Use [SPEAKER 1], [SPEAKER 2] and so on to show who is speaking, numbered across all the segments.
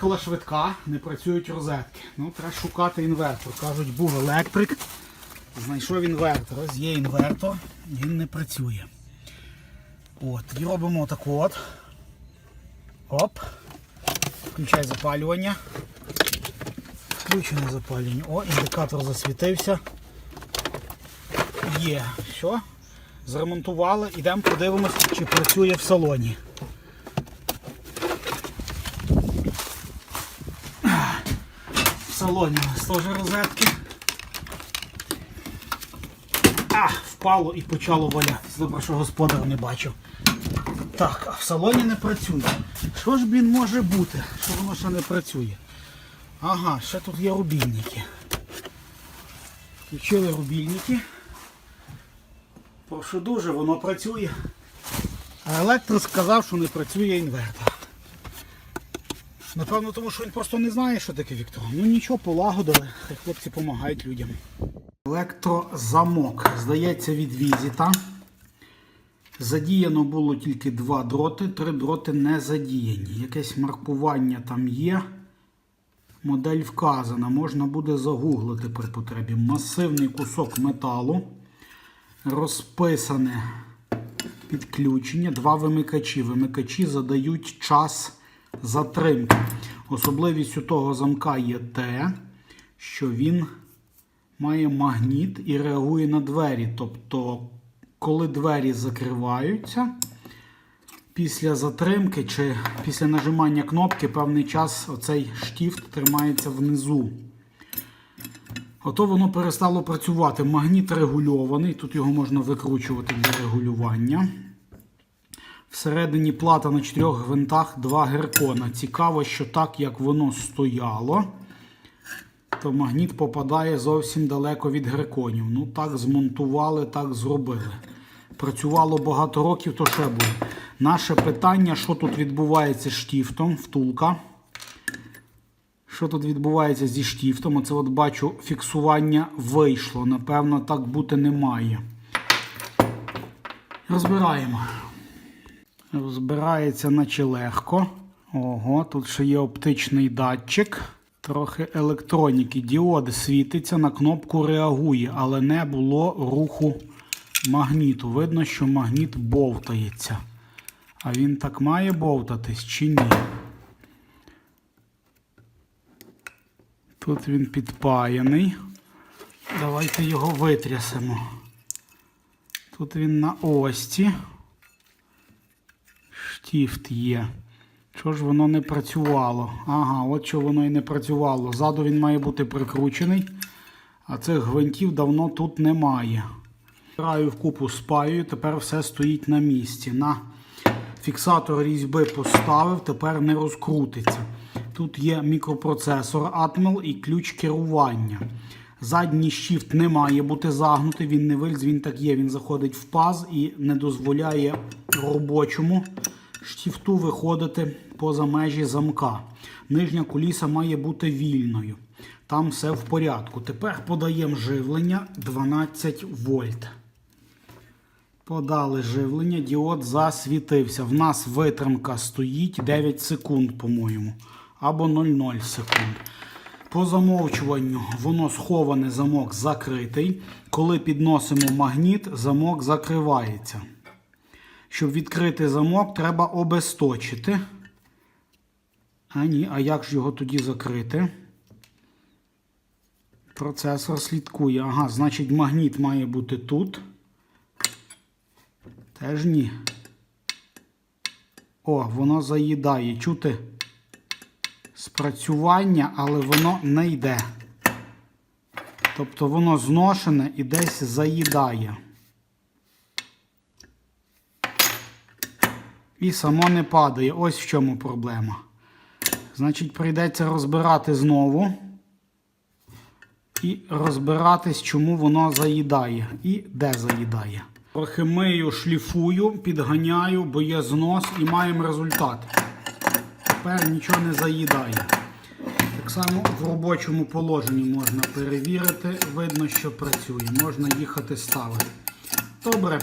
[SPEAKER 1] Коли швидка, не працюють розетки. Ну, треба шукати інвертор. Кажуть, був електрик, знайшов інвертор. Ось є інвертор, він не працює. От, і робимо так от. Оп. Включай запалювання. Включено запалювання. О, індикатор засвітився. Є. Що? Зремонтували. Ідемо подивимося, чи працює в салоні. Салоні у нас теж розетки. А, впало і почало валятись. Добре, що господар не бачив. Так, а в салоні не працює. Що ж він може бути, що воно ще не працює? Ага, ще тут є рубільники. Включили рубільники. Прошу дуже, воно працює. А електрик сказав, що не працює інвертор. Напевно, тому що він просто не знає, що таке Віктор. Ну нічого, полагодили, хай хлопці допомагають людям. Електрозамок. Здається, від візіта. Задіяно було тільки два дроти, три дроти не задіяні. Якесь маркування там є. Модель вказана, можна буде загуглити при потребі. Масивний кусок металу. Розписане підключення, два вимикачі. Вимикачі задають час затримки. Особливістю того замка є те, що він має магніт і реагує на двері. Тобто, коли двері закриваються, після затримки чи після нажимання кнопки певний час оцей штіфт тримається внизу. Ото воно перестало працювати. Магніт регульований, тут його можна викручувати для регулювання. Всередині плата на чотирьох гвинтах два геркона. Цікаво, що так як воно стояло, то магніт попадає зовсім далеко від герконів. Ну, так змонтували, так зробили. Працювало багато років, то ще буде. Наше питання, що тут відбувається з штіфтом, втулка. Що тут відбувається зі штіфтом? Оце от бачу, фіксування вийшло. Напевно, так бути не має. Розбираємо. Розбирається наче легко. Ого, тут ще є оптичний датчик. Трохи електроніки. Діод світиться, на кнопку реагує, але не було руху магніту. Видно, що магніт бовтається. А він так має бовтатись чи ні? Тут він підпаяний. Давайте його витрясемо. Тут він на ості. Штіфт є. Що ж воно не працювало? Ага, от що воно і не працювало. Ззаду він має бути прикручений, а цих гвинтів давно тут немає. Граю в купу спаю, тепер все стоїть на місці. На фіксатор різьби поставив, тепер не розкрутиться. Тут є мікропроцесор Atmel і ключ керування. Задній щіфт не має бути загнутий, він не вильз, він так є. Він заходить в паз і не дозволяє робочому штіфту виходити поза межі замка. Нижня куліса має бути вільною. Там все в порядку. Тепер подаємо живлення 12 вольт. Подали живлення, діод засвітився. В нас витримка стоїть 9 секунд, по-моєму, або 0,0 секунд. По замовчуванню воно сховане, замок закритий. Коли підносимо магніт, замок закривається. Щоб відкрити замок, треба обесточити. А ні, а як ж його тоді закрити? Процесор слідкує. Ага, значить магніт має бути тут. Теж ні. О, воно заїдає. Чути спрацювання, але воно не йде. Тобто воно зношене і десь заїдає. І само не падає. Ось в чому проблема. Значить, прийдеться розбирати знову. І розбиратись, чому воно заїдає. І де заїдає. Трохи мию, шліфую, підганяю, бо є знос і маємо результат. Тепер нічого не заїдає. Так само в робочому положенні можна перевірити. Видно, що працює. Можна їхати ставити. Добре.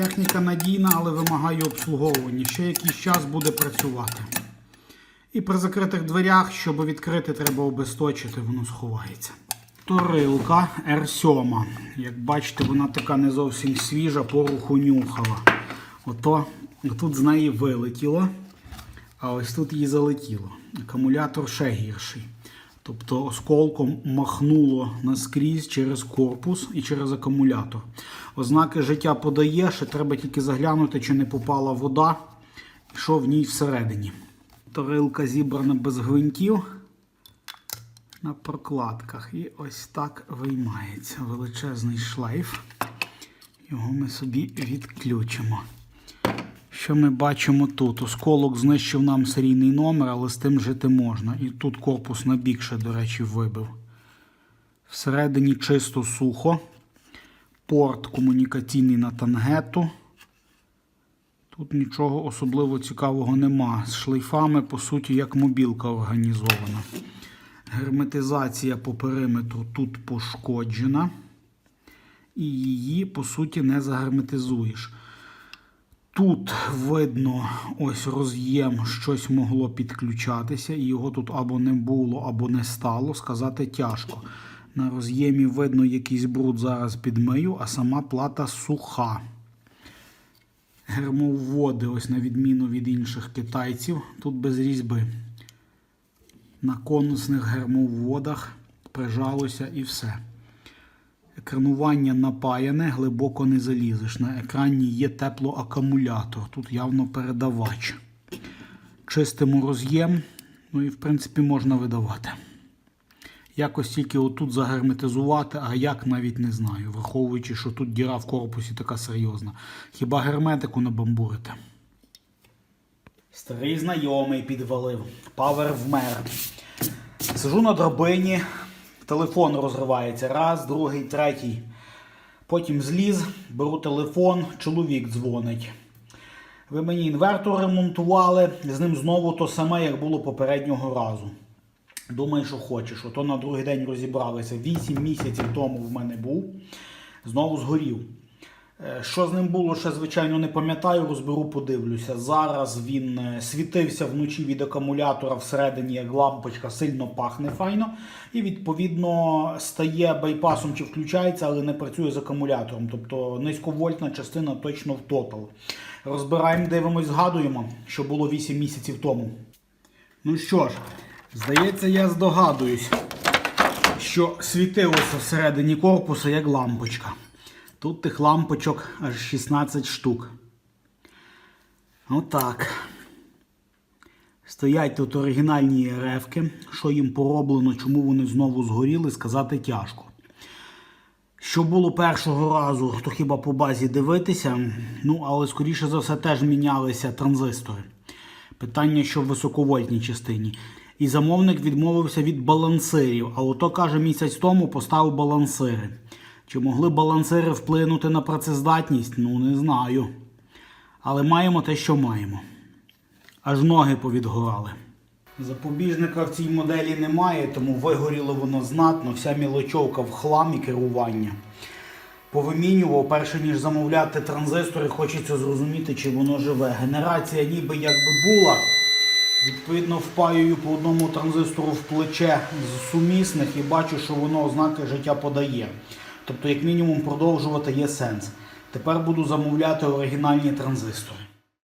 [SPEAKER 1] Техніка надійна, але вимагає обслуговування. Ще якийсь час буде працювати. І при закритих дверях, щоб відкрити, треба обесточити, воно сховається. Торилка R7. Як бачите, вона така не зовсім свіжа, поруху нюхала. Ото тут з неї вилетіло, а ось тут її залетіло. Акумулятор ще гірший. Тобто осколком махнуло наскрізь через корпус і через акумулятор. Ознаки життя подає, ще треба тільки заглянути, чи не попала вода, що в ній всередині. Торилка зібрана без гвинтів на прокладках. І ось так виймається величезний шлейф. Його ми собі відключимо. Що ми бачимо тут? Осколок знищив нам серійний номер, але з тим жити можна. І тут корпус на ще, до речі, вибив. Всередині чисто сухо. Порт комунікаційний на тангету. Тут нічого особливо цікавого нема. З шлейфами, по суті, як мобілка організована. Герметизація по периметру тут пошкоджена. І її, по суті, не загерметизуєш. Тут видно ось роз'єм, щось могло підключатися, і його тут або не було, або не стало. Сказати тяжко. На роз'ємі видно якийсь бруд зараз підмию, а сама плата суха. Гермоводи, ось на відміну від інших китайців, тут без різьби. На конусних гермоводах прижалося і все. Екранування напаяне, глибоко не залізеш. На екрані є теплоакумулятор. Тут явно передавач. Чистимо роз'єм, ну і в принципі можна видавати. Якось тільки отут загерметизувати, а як навіть не знаю, враховуючи, що тут діра в корпусі така серйозна. Хіба герметику набамбурити? Старий знайомий підвалив. Павер вмер. Сижу на драбині, телефон розривається. Раз, другий, третій. Потім зліз, беру телефон, чоловік дзвонить. Ви мені інвертор ремонтували, з ним знову то саме, як було попереднього разу. Думаю, що хочеш. Ото на другий день розібралися. Вісім місяців тому в мене був. Знову згорів. Е, Що з ним було, ще звичайно не пам'ятаю, розберу, подивлюся. Зараз він е, світився вночі від акумулятора всередині, як лампочка, сильно пахне файно. І відповідно стає байпасом чи включається, але не працює з акумулятором. Тобто низьковольтна частина точно в тотал. Розбираємо, дивимось, згадуємо, що було 8 місяців тому. Ну що ж, здається, я здогадуюсь, що світилося всередині корпусу як лампочка. Тут тих лампочок аж 16 штук. Отак. Стоять тут оригінальні ревки. Що їм пороблено, чому вони знову згоріли, сказати тяжко. Що було першого разу, то хіба по базі дивитися, ну, але скоріше за все теж мінялися транзистори. Питання, що в високовольтній частині. І замовник відмовився від балансирів. А ото каже, місяць тому поставив балансири. Чи могли балансири вплинути на працездатність? Ну, не знаю. Але маємо те, що маємо. Аж ноги повідгорали. Запобіжника в цій моделі немає, тому вигоріло воно знатно, вся мілочовка в хлам і керування. Повимінював, перше ніж замовляти транзистори, хочеться зрозуміти, чи воно живе. Генерація ніби якби була. Відповідно, впаюю по одному транзистору в плече з сумісних і бачу, що воно ознаки життя подає. Тобто, як мінімум, продовжувати є сенс. Тепер буду замовляти оригінальні транзистори.